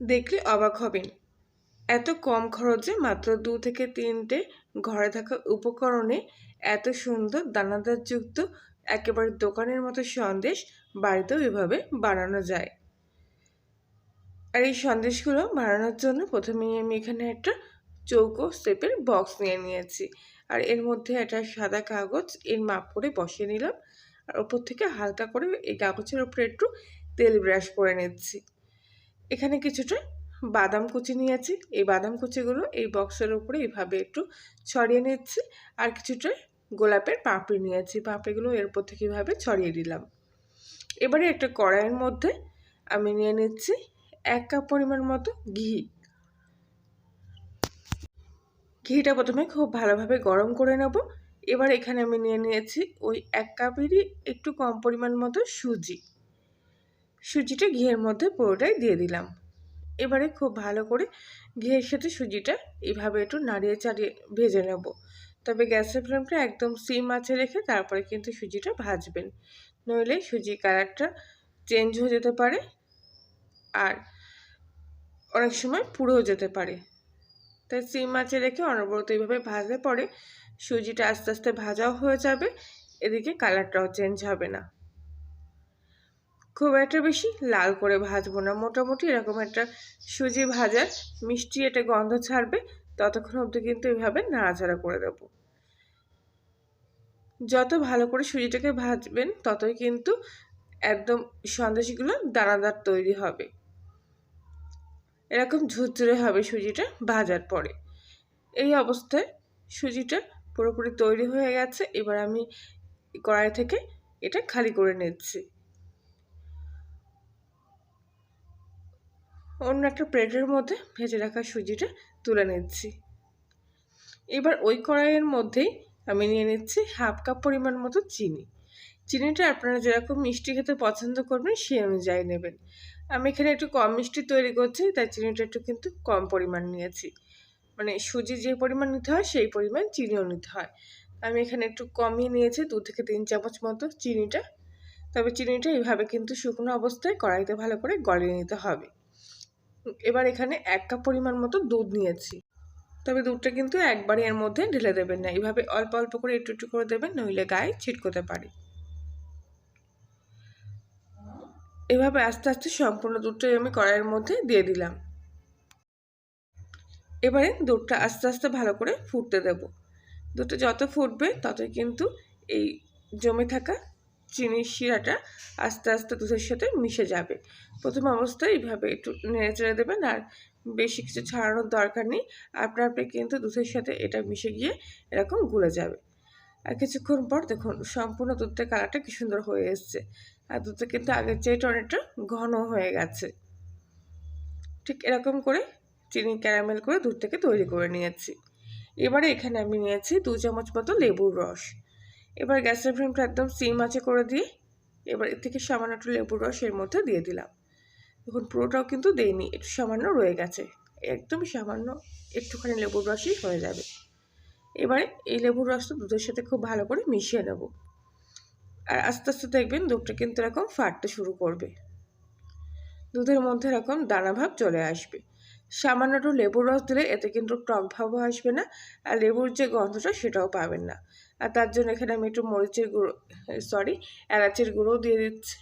দেখলে অবাক হবেন। এত কম খরচে মাত্র দু থেকে তিনটে ঘরে থাকা উপকরণে এত সুন্দর দানাদারযুক্ত, একেবারে দোকানের মতো সন্দেশ বাড়িতেও এভাবে বানানো যায়। আর এই সন্দেশগুলো বানানোর জন্য প্রথমেই আমি এখানে একটা চৌকো শেপের বক্স নিয়ে নিয়েছি। আর এর মধ্যে একটা সাদা কাগজ এর মাপ করে বসিয়ে নিলাম। আর ওপর থেকে হালকা করে এই কাগজের উপরে একটু তেল ব্রাশ করে নিচ্ছি। এখানে কিছুটা বাদাম কুচি নিয়েছি। এই বাদাম কুচিগুলো এই বক্সের উপরে এইভাবে একটু ছড়িয়ে নিচ্ছি আর কিছুটা গোলাপের পাপড়ি নিয়েছি। পাপড়িগুলো এর উপর থেকে এইভাবে ছড়িয়ে দিলাম। এবারে একটা কড়াইয়ের মধ্যে আমি নিয়ে নিচ্ছি এক কাপ পরিমাণ মতো ঘি। ঘিটা প্রথমে খুব ভালোভাবে গরম করে নেব। এবার এখানে আমি নিয়ে নিয়েছি ওই এক কাপেরই একটু কম পরিমাণ মতো সুজি। সুজিটা ঘিয়ের মধ্যে পুরোটাই দিয়ে দিলাম। এবারে খুব ভালো করে ঘিয়ের সাথে সুজিটা এইভাবে একটু নাড়িয়ে চাড়িয়ে ভেজে নেব। তবে গ্যাসের ফ্লেমটা একদম সিম আছে রেখে তারপরে কিন্তু সুজিটা ভাজবেন। নইলে সুজি কালারটা চেঞ্জ হয়ে যেতে পারে আর অনেক সময় পুড়েও যেতে পারে। তাই সিম মাছে রেখে অনবরত এইভাবে ভাজলে পরে সুজিটা আস্তে আস্তে ভাজাও হয়ে যাবে, এদিকে কালারটাও চেঞ্জ হবে না। খুব একটা বেশি লাল করে ভাজবো না। মোটামুটি এরকম একটা সুজি ভাজার মিষ্টি এটা গন্ধ ছাড়বে, ততক্ষণ অবধি কিন্তু এইভাবে নাড়াচাড়া করে দেব। যত ভালো করে সুজিটাকে ভাজবেন, ততই কিন্তু একদম সন্দেশগুলো দানাদার তৈরি হবে। এরকম ঝুরঝুরে হবে সুজিটা ভাজার পরে। এই অবস্থায় সুজিটা পুরোপুরি তৈরি হয়ে গেছে। এবার আমি কড়াই থেকে এটা খালি করে নিচ্ছি। অন্য একটা প্লেটের মধ্যে ভেজে রাখা সুজিটা তুলে নিচ্ছি। এবার ওই কড়াইয়ের মধ্যেই আমি নিয়ে নিচ্ছি হাফ কাপ পরিমাণ মতো চিনি। চিনিটা আপনারা যেরকম মিষ্টি খেতে পছন্দ করবেন, সেই অনুযায়ী নেবেন। আমি এখানে একটু কম মিষ্টি তৈরি করছি, তাই চিনিটা একটু কিন্তু কম পরিমাণ নিয়েছি। মানে সুজি যে পরিমাণ নিতে হয়, সেই পরিমাণ চিনিও নিতে হয়। আমি এখানে একটু কমই নিয়েছি, দু থেকে তিন চামচ মতো চিনিটা। তবে চিনিটা এইভাবে কিন্তু শুকনো অবস্থায় কড়াইতে ভালো করে গলিয়ে নিতে হবে। এবার এখানে এক কাপ পরিমাণ মতো দুধ নিয়েছি। তবে দুধটা কিন্তু একবারই এর মধ্যে ঢেলে দেবেন না। এইভাবে অল্প অল্প করে একটু একটু করে দেবেন, নইলে গায়ে ছিটকোতে পারে। এভাবে আস্তে আস্তে সম্পূর্ণ দুধটাই আমি কড়াইয়ের মধ্যে দিয়ে দিলাম। এবারে দুধটা আস্তে আস্তে ভালো করে ফুটতে দেব। দুধটা যত ফুটবে, ততই কিন্তু এই জমে থাকা চিনির শিরাটা আস্তে আস্তে দুধের সাথে মিশে যাবে। প্রথম অবস্থায় এইভাবে একটু নেড়ে চেড়ে দেবেন আর বেশি কিছু ছাড়ানোর দরকার নেই। আপনা আপনি কিন্তু দুধের সাথে এটা মিশে গিয়ে এরকম গুলে যাবে। আর কিছুক্ষণ পর দেখুন সম্পূর্ণ দুধের কালারটা কি সুন্দর হয়ে এসছে। আর দুধটা কিন্তু আগের চেয়ে অনেকটা ঘন হয়ে গেছে। ঠিক এরকম করে চিনি ক্যারামেল করে দুধটাকে তৈরি করে নিয়েছি। এবারে এখানে আমি নিয়েছি দু চামচ মতো লেবুর রস। এবার গ্যাসের ফ্লেমটা একদম সিম আছে করে দিয়ে এবার এর থেকে সামান্য একটু লেবুর রস এর মধ্যে দিয়ে দিলাম। এখন পুরোটাও কিন্তু দেইনি একটু সামান্য রয়ে গেছে। একদম সামান্য, একটুখানি লেবুর রসই হয়ে যাবে। এবারে এই লেবুর রসটা দুধের সাথে খুব ভালো করে মিশিয়ে নেব। আর আস্তে আস্তে দেখবেন দুধটা কিন্তু এরকম ফাটতে শুরু করবে। দুধের মধ্যে এরকম দানা ভাব চলে আসবে। সামান্য একটু লেবুর রস দিলে এতে কিন্তু টক ভাবও আসবে না, আর লেবুর যে গন্ধটা সেটাও পাবেন না। আর তার জন্য এখানে আমি একটু মরিচের গুঁড়ো সরি এলাচের গুঁড়ো দিয়ে দিচ্ছি।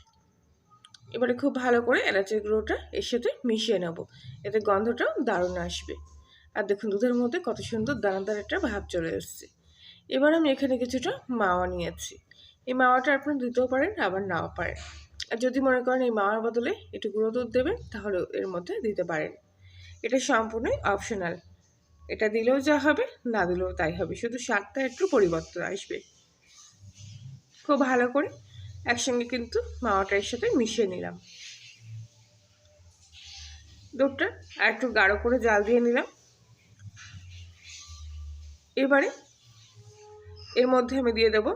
এবারে খুব ভালো করে এলাচের গুঁড়োটা এর সাথে মিশিয়ে নেব, এতে গন্ধটাও দারুণ আসবে। আর দেখুন দুধের মধ্যে কত সুন্দর দানাদার একটা ভাব চলে এসছে। এবার আমি এখানে কিছুটা মাওয়া নিয়েছি। এই মাওয়াটা আপনারা দিতেও পারেন, আবার নাও পারেন। আর যদি মনে করেন এই মাওয়ার বদলে একটু গুঁড়ো দুধ দেবেন তাহলে এর মধ্যে দিতে পারেন। এটা সম্পূর্ণই অপশনাল এটা দিলেও যা হবে, না দিলেও তাই হবে। শুধু স্বাদটা একটু পরিবর্তন আসবে। খুব ভালো করে একসঙ্গে কিন্তু মাওয়াটার সাথে মিশিয়ে নিলাম। দুধটা আর একটু গাঢ় করে জাল দিয়ে নিলাম। এবারে এর মধ্যে আমি দিয়ে দেব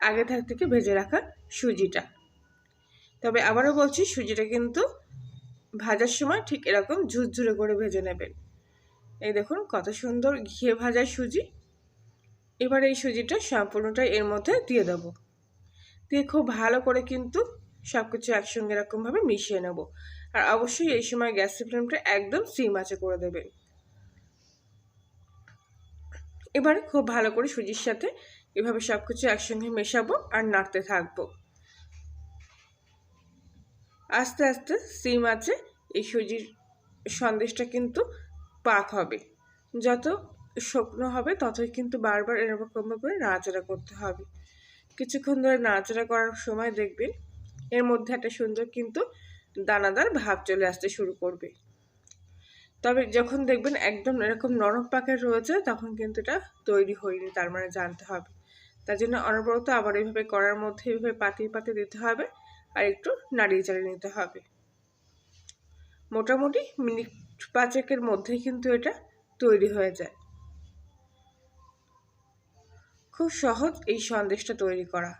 আগে থাক থেকে ভেজে রাখা সুজিটা। তবে আবারও বলছি, সুজিটা কিন্তু ভাজার সময় ঠিক এরকম ঝুরঝুরে করে ভেজে নেবেন। এই দেখুন কত সুন্দর ঘিয়ে ভাজা সুজি। এবার এই সুজিটা সম্পূর্ণটাই এর মধ্যে দিয়ে দেব। দিয়ে খুব ভালো করে কিন্তু সব কিছু একসঙ্গে এরকমভাবে মিশিয়ে নেব। আর অবশ্যই এই সময় গ্যাসের ফ্লেমটা একদম সিম আছে করে দেবেন। এবারে খুব ভালো করে সুজির সাথে এভাবে সব কিছু একসঙ্গে মেশাবো আর নাড়তে থাকব। আস্তে আস্তে সিম আছে, এই সুজির সন্দেশটা কিন্তু পাক হবে। যত শুকনো হবে, ততই কিন্তু বারবার এরকম করে নাড়াচাড়া করতে হবে। কিছুক্ষণ ধরে নাড়াচাড়া করার সময় দেখবেন, এর মধ্যে একটা সুন্দর কিন্তু দানাদার ভাব চলে আসতে শুরু করবে। তবে যখন দেখবেন একদম এরকম নরম পাকের রয়েছে, তখন কিন্তু এটা তৈরি হয়নি, তার মানে জানতে হবে। তার জন্য অনবরত আবার এইভাবে করার মধ্যে এইভাবে পাতিয়ে পাতিয়ে দিতে হবে। আর একটু নাড়িয়ে চাড়িয়ে নিতে হবে। মোটামুটি মিনিট পাঁচেকের মধ্যেই কিন্তু এটা তৈরি হয়ে যায়। খুব সহজ এই সন্দেশটা তৈরি করা।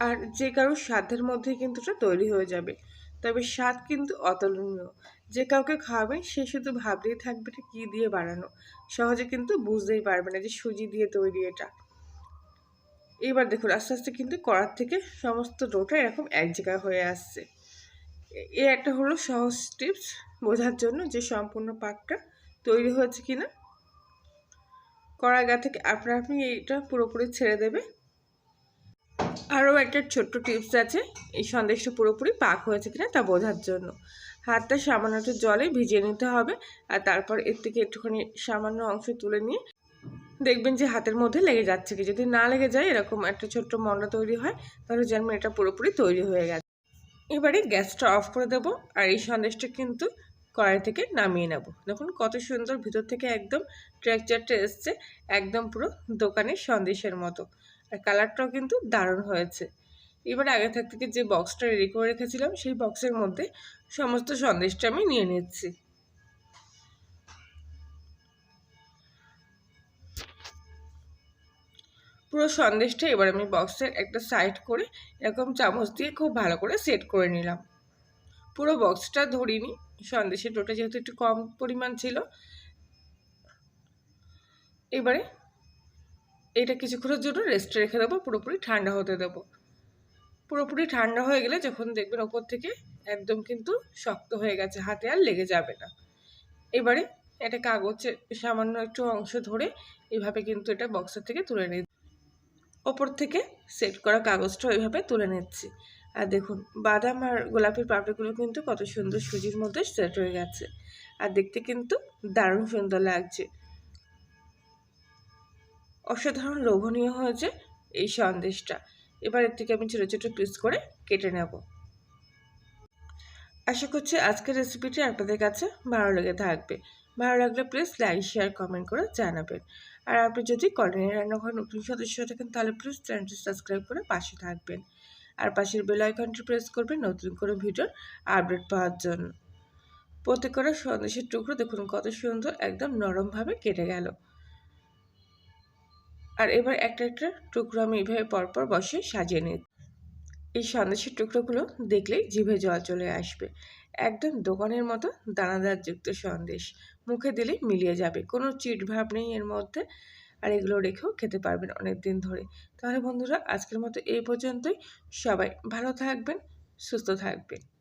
আর যে কারোর স্বাদের মধ্যে কিন্তু এটা তৈরি হয়ে যাবে। তবে স্বাদ কিন্তু অতুলনীয়। যে কাউকে খাওয়াবেন সে শুধু ভাবলেই থাকবে এটা কী দিয়ে বানানো। সহজে কিন্তু বুঝতেই পারবে না যে সুজি দিয়ে তৈরি এটা। এবার দেখুন, আস্তে আস্তে কিন্তু কড়ার থেকে সমস্ত ডোটা এরকম এক জায়গায় হয়ে আসছে। এ একটা হলো সহজ টিপস বোঝার জন্য যে সম্পূর্ণ পাকটা তৈরি হয়েছে কিনা। কড়া গা থেকে আপনার, আপনি এইটা পুরোপুরি ছেড়ে দেবে। আরও একটা ছোট্ট টিপস আছে, এই সন্দেশটা পুরোপুরি পাক হয়েছে কিনা তা বোঝার জন্য। হাতটা সামান্য একটু জলে ভিজিয়ে নিতে হবে আর তারপর এর থেকে একটুখানি সামান্য অংশ তুলে নিয়ে দেখবেন যে হাতের মধ্যে লেগে যাচ্ছে কি। যদি না লেগে যায়, এরকম একটা ছোট্ট মন্ডা তৈরি হয়, তাহলে জানবেন এটা পুরোপুরি তৈরি হয়ে গেছে। এবারে গ্যাসটা অফ করে দেবো আর এই সন্দেশটা কিন্তু কড়াই থেকে নামিয়ে নেব। দেখুন কত সুন্দর ভিতর থেকে একদম ট্রেকচারটা এসছে, একদম পুরো দোকানের সন্দেশের মতো। আর কালারটাও কিন্তু দারুণ হয়েছে। এবার আগে থাক যে বক্সটা রেডি করে রেখেছিলাম, সেই বক্সের মধ্যে সমস্ত সন্দেশটা আমি নিয়ে নিচ্ছি। পুরো সন্দেশটা এবার আমি বক্সের একটা সাইড করে এরকম চামচ দিয়ে খুব ভালো করে সেট করে নিলাম। পুরো বক্সটা ধরিনি, সন্দেশের ডোটা যেহেতু একটু কম পরিমাণ ছিল। এবারে এটা কিছুক্ষণের জন্য রেস্টে রেখে দেবো, পুরোপুরি ঠান্ডা হতে দেবো। পুরোপুরি ঠান্ডা হয়ে গেলে যখন দেখবেন ওপর থেকে একদম কিন্তু শক্ত হয়ে গেছে, হাতে আর লেগে যাবে না। এবারে এটা কাগজে সামান্য একটু অংশ ধরে এভাবে কিন্তু এটা বক্সের থেকে তুলে নিই। ওপর থেকে সেট করা কাগজটা ওইভাবে তুলে নিচ্ছি। আর দেখুন, বাদাম আর গোলাপের পাপড়িগুলো কিন্তু কত সুন্দর সুজির মধ্যে সেট হয়ে গেছে। আর দেখতে কিন্তু দারুণ সুন্দর লাগছে। অসাধারণ লোভনীয় হয়েছে এই সন্দেশটা। এবার এর থেকে আমি ছোটো ছোটো পিস করে কেটে নেব। আশা করছি আজকের রেসিপিটি আপনাদের কাছে ভালো লেগে থাকবে। ভালো লাগলে প্লিজ লাইক শেয়ার কমেন্ট করে জানাবেন। আর আপনি যদি কলিনের রান্নাঘর নতুন সদস্য থাকেন, তাহলে প্লিজ চ্যানেলটি সাবস্ক্রাইব করে পাশে থাকবেন। আর পাশের বেল আইকনটি প্রেস করবেন নতুন করে ভিডিওর আপডেট পাওয়ার জন্য। প্রত্যেক করা সন্দেশের টুকরো দেখুন, কত সুন্দর একদম নরমভাবে কেটে গেল। আর এবার একটা একটা টুকরো আমি এইভাবে পরপর বসে সাজিয়ে নিই এই সন্দেশের টুকরোগুলো দেখলেই জিভে জল চলে আসবে। একদম দোকানের মতো দানাদার যুক্ত সন্দেশ। মুখে দিলে মিলিয়ে যাবে, কোনো চিট ভাব নেই এর মধ্যে। আর এগুলো রেখেও খেতে পারবেন অনেক দিন ধরে। তাহলে বন্ধুরা, আজকের মতো এই পর্যন্তই। সবাই ভালো থাকবেন, সুস্থ থাকবেন।